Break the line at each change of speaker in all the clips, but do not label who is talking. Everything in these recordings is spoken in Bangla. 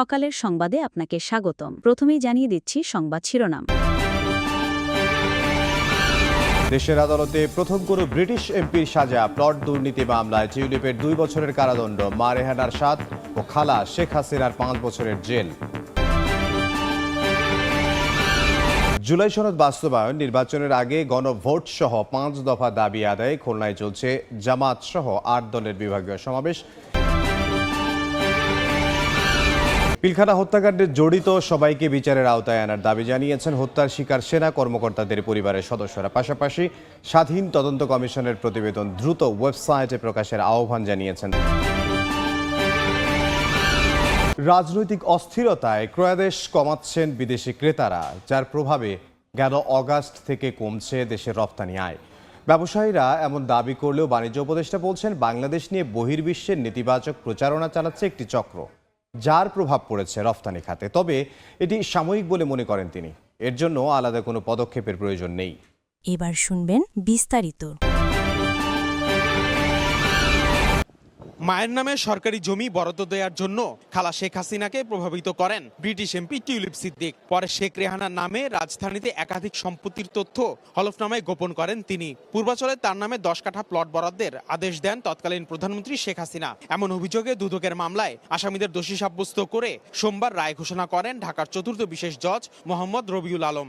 সকালের সংবাদে আপনাকে স্বাগতম। প্রথমেই জানিয়ে দিচ্ছি সংবাদ শিরোনাম।
দেশের আদালতে প্রথম কোনো ব্রিটিশ এমপির সাজা, প্লট দুর্নীতি মামলায় টিউলিপের দুই বছরের কারাদণ্ড, মা রেহানার সাত ও খালা শেখ হাসিনার পাঁচ বছরের জেল। জুলাই সনদ বাস্তবায়ন, নির্বাচনের আগে গণভোট সহ পাঁচ দফা দাবি আদায়ে খুলনায় চলছে জামাত সহ আট দলের বিভাগীয় সমাবেশ। পিলখানা হত্যাকাণ্ডে জড়িত সবাইকে বিচারের আওতায় আনার দাবি জানিয়েছেন হত্যার শিকার সেনা কর্মকর্তাদের পরিবারের সদস্যরা। পাশাপাশি স্বাধীন তদন্ত কমিশনের প্রতিবেদন দ্রুত ওয়েবসাইটে প্রকাশের আহ্বান জানিয়েছেন রাজনৈতিক অস্থিরতায় ক্রয়াদেশ কমাচ্ছেন বিদেশি ক্রেতারা, যার প্রভাবে গেল অগাস্ট থেকে কমছে দেশের রপ্তানি আয়। ব্যবসায়ীরা এমন দাবি করলেও বাণিজ্য উপদেষ্টা বলছেন, বাংলাদেশ নিয়ে বহির্বিশ্বের নেতিবাচক প্রচারণা চালাচ্ছে একটি চক্র। যার প্রভাব পড়েছে রফতানি খাতে। তবে এটি সাময়িক বলে মনে করেন তিনি। এর জন্য আলাদা কোনো পদক্ষেপের প্রয়োজন নেই।
এবার শুনবেন বিস্তারিত।
মায়ের নামে সরকারি জমি বরাদ্দ দেওয়ার জন্য খালা শেখ হাসিনাকে প্রভাবিত করেন ব্রিটিশ এমপি টিউলিপ সিদ্দিক। পরে শেখ রেহানার নামে রাজধানীতে একাধিক সম্পত্তির তথ্য হলফনামায় গোপন করেন তিনি। পূর্বাচলে তার নামে দশ কাঠা প্লট বরাদ্দের আদেশ দেন তৎকালীন প্রধানমন্ত্রী শেখ হাসিনা। এমন অভিযোগে দুদকের মামলায় আসামিদের দোষী সাব্যস্ত করে সোমবার রায় ঘোষণা করেন ঢাকার চতুর্থ বিশেষ জজ মোহাম্মদ রবিউল আলম।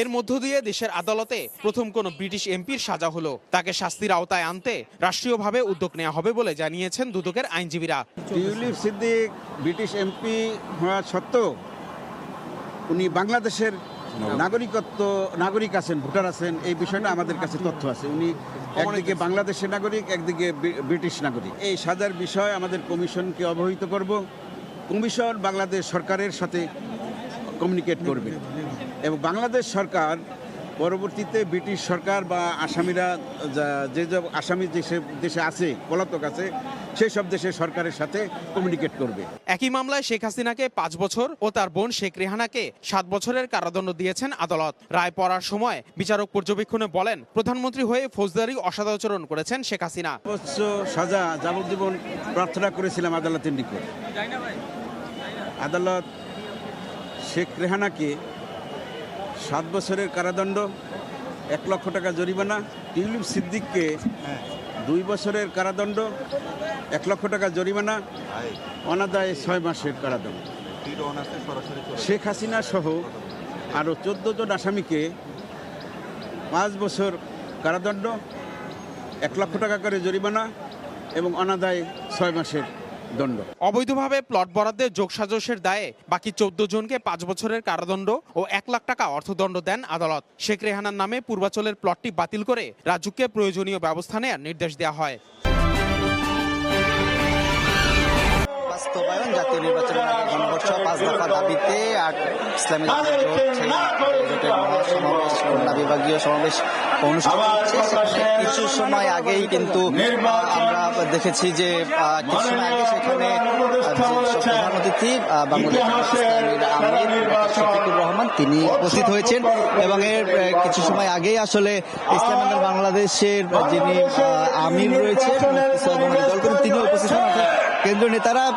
এর মধ্য দিয়ে দেশের আদালতে প্রথম কোন ব্রিটিশ এমপির সাজা হলো। তাকে শাস্তির আওতায় আনতে রাষ্ট্রীয়ভাবে উদ্যোগ নেওয়া হবে বলে জানিয়েছেন দুদকের আইনজীবীরা।
টিউলিপ সিদ্দিক ব্রিটিশ এমপি হওয়া সত্ত্বেও উনি বাংলাদেশের নাগরিকত্ব নাগরিক আছেন ভোটার আছেন এই বিষয়টা আমাদের কাছে তথ্য আছে। উনি একদিকে বাংলাদেশের নাগরিক একদিকে ব্রিটিশ নাগরিক। এই সাজার বিষয় আমাদের কমিশনকে অবহিত করব। কমিশন বাংলাদেশ সরকারের সাথে কমিউনিকেট করবে। এবং বাংলাদেশ সরকার পরবর্তীতে ব্রিটিশ সরকার বা আসামিরা যা- যে আসামি দেশে দেশে আছে পলাতক আছে সেই সব দেশের সরকারের সাথে কমিউনিকেট করবে।
একই মামলায় শেখ হাসিনাকে পাঁচ বছর ও তার বোন শেখ রেহানাকে সাত বছরের কারাদণ্ড দিয়েছেন আদালত। রায় পড়ার সময় বিচারক পর্যবেক্ষণে বলেন প্রধানমন্ত্রী হয়ে ফৌজদারি অসদাচরণ করেছেন শেখ হাসিনা।
সর্বোচ্চ সাজা যাবজ্জীবন প্রার্থনা করেছিলাম আদালতের নিকট। আদালত শেখ রেহানাকে সাত বছরের কারাদণ্ড, এক লক্ষ টাকা জরিমানা, টিউলিপ সিদ্দিককে দুই বছরের কারাদণ্ড, এক লক্ষ টাকা জরিমানা, অনাদায় ছয় মাসের কারাদণ্ড। শেখ হাসিনা সহ আরও চোদ্দ জন আসামিকে পাঁচ বছর কারাদণ্ড, এক লক্ষ টাকা করে জরিমানা এবং অনাদায় ছয় মাসের দণ্ড
অবৈধভাবে প্লট বরাদ্দের যোগসাজশের দায়ে বাকি চোদ্দ জনকে পাঁচ বছরের কারাদণ্ড ও এক লাখ টাকা অর্থদণ্ড দেন আদালত। শেখ রেহানার নামে পূর্বাচলের প্লটটি বাতিল করে রাজুকে প্রয়োজনীয় ব্যবস্থা নেওয়ার নির্দেশ দেওয়া হয়।
দাবিতে আর ইসলামী জোট সেই জোটের মহাসমাবেশ খুলনা বিভাগীয় সমাবেশ অনুষ্ঠিত হচ্ছে কিছু সময় আগেই কিন্তু আমরা দেখেছি যে কিছু সময় আগে সেখানে প্রধান অতিথি বাংলাদেশ আমির শফিকুর রহমান তিনি উপস্থিত হয়েছেন এবং এর কিছু সময় আগেই আসলে ইসলামী বাংলাদেশের যিনি আমির করিম তিনি উপস্থিত হন কেন্দ্রীয় নেতারা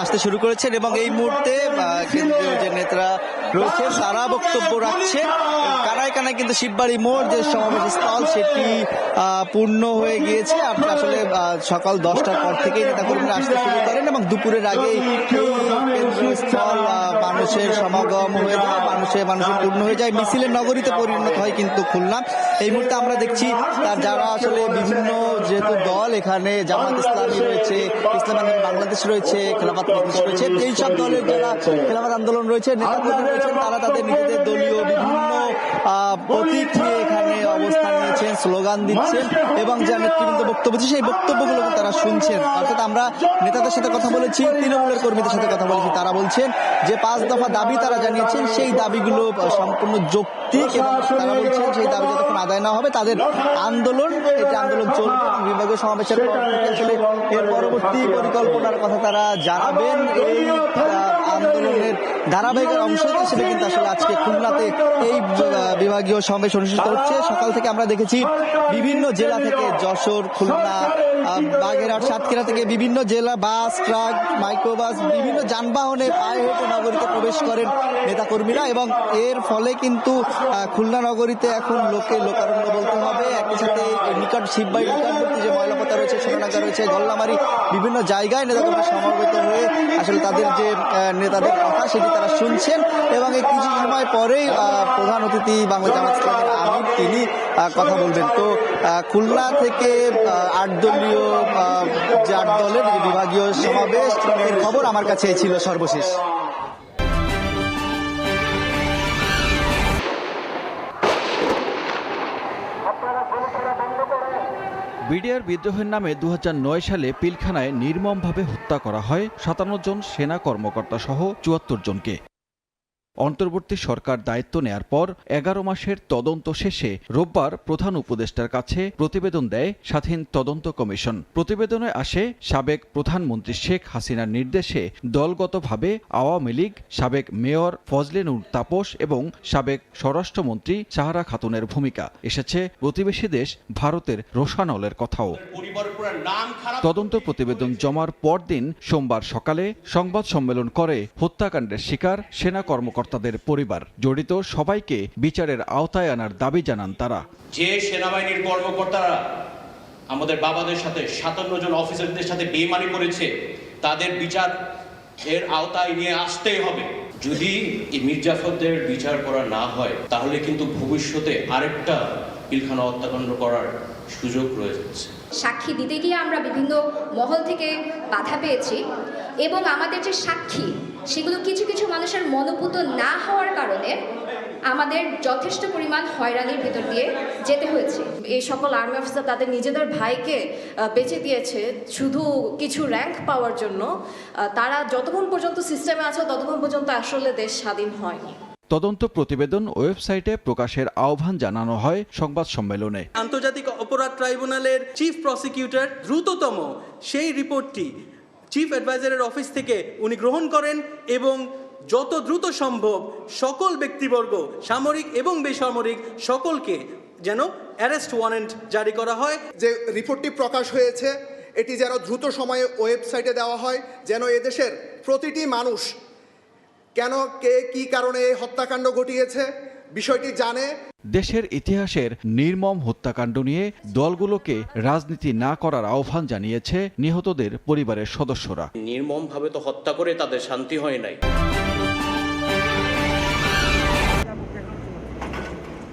আসতে- শুরু করেছেন এবং এই মুহূর্তে কেন্দ্রীয় যে নেতারা রয়েছে, তারা বক্তব্য রাখছেন। কানায় কানায় কিন্তু শিববাড়ি মোড় যে সমাবেশ স্থল, সেটি পূর্ণ হয়ে গিয়েছে। আপনি আসলে সকাল দশটার পর থেকেই নেতাকর্মীরা আসতে শুরু করেন এবং দুপুরের আগে স্থল মানুষের সমাগম হয়ে যায়, মানুষে মানুষের পূর্ণ হয়ে যায়। মিছিলের নগরীতে পরিণত হয় কিন্তু খুলনা। এই মুহূর্তে আমরা দেখছি যারা আসলে বিভিন্ন যেহেতু দল এখানে জামাত ইসলামী রয়েছে, ইসলাম আন্দোলন বাংলাদেশ রয়েছে, খেলাফত বাংলাদেশ রয়েছে, এই সব দলের যারা খেলাফত আন্দোলন রয়েছে নেতা রয়েছেন, তারা তাদের নিজেদের দলীয় বিভিন্ন প্রতীক অবস্থান নিয়েছেন, স্লোগান দিচ্ছেন এবং যে নেতৃবৃন্দ বক্তব্য সেই বক্তব্যগুলো তারা শুনছেন। অর্থাৎ আমরা নেতাদের সাথে কথা বলেছি, তৃণমূলের কর্মীদের সাথে কথা বলেছি, তারা বলছেন যে পাঁচ দফা দাবি তারা জানিয়েছেন, সেই দাবিগুলো সম্পূর্ণ যৌক্তিক এবং তারা বলছেন সেই দাবি যতক্ষণ আদায় না হবে, তাদের আন্দোলন এটি আন্দোলন চলবে বিভাগীয় সমাবেশের পর আসলে এর পরবর্তী পরিকল্পনার কথা তারা জানাবেন। এই আন্দোলনের ধারাবাহিকের অংশ হিসেবে কিন্তু আসলে আজকে খুলনাতে এই বিভাগীয় সমাবেশ অনুষ্ঠিত হচ্ছে। সকাল থেকে আমরা দেখেছি
বিভিন্ন জেলা থেকে যশোর খুলনা বাগেরহাট, সাতক্ষীরা থেকে বিভিন্ন জেলা বাস, ট্রাক, মাইক্রোবাস, বিভিন্ন যানবাহনে পায়ে হেঁটে নগরীতে প্রবেশ করেন নেতাকর্মীরা এবং এর ফলে কিন্তু খুলনা নগরীতে এখন লোকে লোকারণ্য বলতে হবে। একই সাথে নিকট শিববাড়ি নিকটবর্তী যে ময়লাপতা রয়েছে সোনাডাঙ্গা রয়েছে, গল্লামারি বিভিন্ন জায়গায় নেতাকর্মী সমাবেত হয়ে আসলে তাদের যে নেতাদের কথা সেটি তারা শুনছেন এবং এই কিছু সময় পরেই অতিথি বাংলা জামাত ইসলামের আমির তিনি কথা বলবেন। তো খুলনা থেকে আট দলীয় আট দলের বিভাগীয় সমাবেশ এর খবর আমার কাছে ছিল সর্বশেষ।
বিডিআর বিদ্রোহের নামে দু হাজার নয় সালে পিলখানায় নির্মমভাবে হত্যা করা হয় সাতান্ন জন সেনা কর্মকর্তা সহ চুয়াত্তর জনকে। অন্তর্বর্তী সরকার দায়িত্ব নেয়ার পর এগারো মাসের তদন্ত শেষে রোববার প্রধান উপদেষ্টার কাছে প্রতিবেদন দেয় স্বাধীন তদন্ত কমিশন। প্রতিবেদনে আসে সাবেক প্রধানমন্ত্রী শেখ হাসিনার নির্দেশে দলগতভাবে আওয়ামী লীগ, সাবেক মেয়র ফজলে নূর তাপস এবং সাবেক স্বরাষ্ট্রমন্ত্রী সাহারা খাতুনের ভূমিকা। এসেছে প্রতিবেশী দেশ ভারতের রোশানলের কথাও। তদন্ত প্রতিবেদন জমার পরদিন সোমবার সকালে সংবাদ সম্মেলন করে হত্যাকাণ্ডের শিকার সেনা কর্মকর্তাদের পরিবার জড়িত সবাইকে বিচারের আওতায় আনার দাবি জানান তারা।
যে সেনাবাহিনীর কর্মকর্তারা আমাদের বাবাদের সাথে সাতান্ন জন অফিসারদের সাথে বেমানি করেছে তাদের বিচার এর আওতায় নিয়ে আসতেই হবে। যদি এই মির্জাফরদের বিচার করা না হয় তাহলে কিন্তু ভবিষ্যতে আরেকটা পিলখানা হত্যাকাণ্ড করার সুযোগ রয়ে যাচ্ছে।
সাক্ষী দিতে গিয়ে আমরা বিভিন্ন মহল থেকে বাধা পেয়েছি এবং আমাদের যে সাক্ষী সেগুলো কিছু কিছু মানুষের মনোপুত না হওয়ার কারণে আমাদের যথেষ্ট পরিমাণ হয়রানির ভেতর দিয়ে যেতে হয়েছে।
এই সকল আর্মি অফিসার তাদের নিজেদের ভাইকে বেঁচে দিয়েছে শুধু কিছু র্যাঙ্ক পাওয়ার জন্য। তারা যতক্ষণ পর্যন্ত সিস্টেমে আছে ততক্ষণ পর্যন্ত আসলে দেশ স্বাধীন হয়নি।
তদন্ত প্রতিবেদন ওয়েবসাইটে প্রকাশের আহ্বান জানানো হয় সংবাদ সম্মেলনে।
আন্তর্জাতিক অপরাধ ট্রাইব্যুনালের চিফ প্রসিকিউটর দ্রুততম সেই রিপোর্টটি চিফ অ্যাডভাইজারের অফিস থেকে উনি গ্রহণ করেন এবং যত দ্রুত সম্ভব সকল ব্যক্তিবর্গ, সামরিক এবং বেসামরিক সকলকে যেন অ্যারেস্ট ওয়ারেন্ট জারি করা হয়।
যে রিপোর্টটি প্রকাশ হয়েছে, এটি যেন দ্রুত সময়ে ওয়েবসাইটে দেওয়া হয়, যেন এদেশের প্রতিটি মানুষ কেন, কে, কি কারণে এই হত্যাকাণ্ড ঘটিয়েছে বিষয়টি জানে।
দেশের ইতিহাসের নির্মম হত্যাকাণ্ড নিয়ে দলগুলোকে রাজনীতি না করার আহ্বান জানিয়েছে নিহতদের পরিবারের সদস্যরা।
নির্মমভাবে তো হত্যা করে তাদের শান্তি হয় নাই।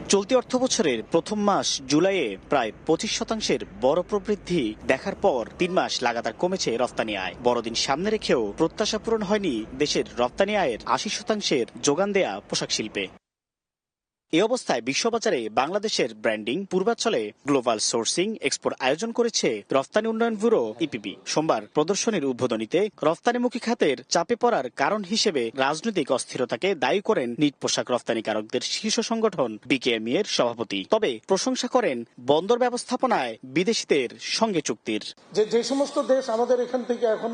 চলতি অর্থ বছরের প্রথম মাস জুলাইয়ে প্রায় পঁচিশ শতাংশের বড় প্রবৃদ্ধি দেখার পর তিন মাস লাগাতার কমেছে রপ্তানি আয়। বড়দিন সামনে রেখেও প্রত্যাশা পূরণ হয়নি দেশের রপ্তানি আয়ের আশি শতাংশের যোগান দেয়া পোশাক শিল্পে। এ অবস্থায় বিশ্ববাজারে বাংলাদেশের ব্র্যান্ডিং পূর্বাঞ্চলে গ্লোবাল সোর্সিং, এক্সপোর আয়োজন করেছে রফতানি উন্নয়ন ব্যুরো ইপিবি সোমবার প্রদর্শনীর উদ্বোধনীতে রফতানিমুখী খাতের চাপে পড়ার কারণ হিসেবে রাজনৈতিক অস্থিরতাকে দায়ী করেন নিট পোশাক রফতানিকারকদের শীর্ষ সংগঠন বিকেএমই এর সভাপতি। তবে প্রশংসা করেন বন্দর ব্যবস্থাপনায় বিদেশিদের সঙ্গে চুক্তির।
যে যে সমস্ত দেশ আমাদের এখান থেকে এখন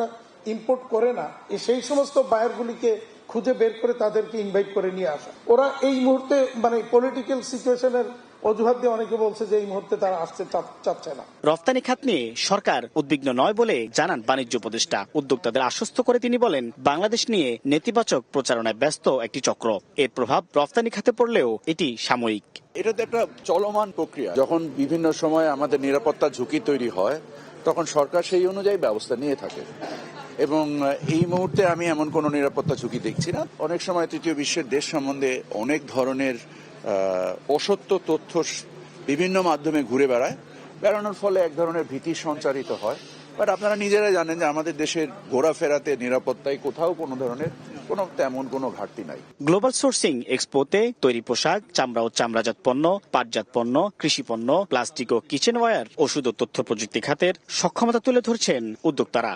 ইম্পোর্ট করে না সেই সমস্ত বায়ারগুলিকে খুঁজে বের করে তাদেরকে ইনভাইট করে নিয়ে আসা। ওরা এই মুহূর্তে মানে পলিটিক্যাল সিচুয়েশনের অজুহাত দিয়ে অনেকে বলছে যে এই মুহূর্তে তারা আসতে চাপ- চাচ্ছে না।
রফতানি খাত নিয়ে সরকার উদ্বিগ্ন নয় বলে জানান বাণিজ্য উপদেষ্টা। উদ্যোক্তাদের আশ্বস্ত করে তিনি বলেন বাংলাদেশ নিয়ে নেতিবাচক প্রচারণায় ব্যস্ত একটি চক্র। এর প্রভাব রফতানি খাতে পড়লেও এটি সাময়িক।
এটা তো একটা চলমান প্রক্রিয়া। যখন বিভিন্ন সময় আমাদের নিরাপত্তা ঝুঁকি তৈরি হয় তখন সরকার সেই অনুযায়ী ব্যবস্থা নিয়ে থাকে। এবং এই মুহূর্তে আমি এমন কোনো নিরাপত্তা ঝুঁকি দেখছি না। অনেক সময় তৃতীয় বিশ্বের দেশ সম্বন্ধে অনেক ধরনের অসত্য তথ্য বিভিন্ন মাধ্যমে ঘুরে বেড়ায়। বেড়ানোর ফলে এক ধরনের ভীতি সঞ্চারিত হয়। বাট আপনারা নিজেরাই জানেন যে আমাদের দেশের ঘোরাফেরাতে নিরাপত্তায় কোথাও কোনো ধরনের কোনো তেমন কোনো ঘাটতি নাই।
গ্লোবাল সোর্সিং এক্সপোতে তৈরি পোশাক, চামড়া ও চামড়াজাত পণ্য, পাটজাত পণ্য, কৃষি পণ্য, প্লাস্টিক ও কিচেন ওয়্যার ওষুধ ও তথ্য প্রযুক্তি খাতের সক্ষমতা তুলে ধরছেন উদ্যোক্তারা।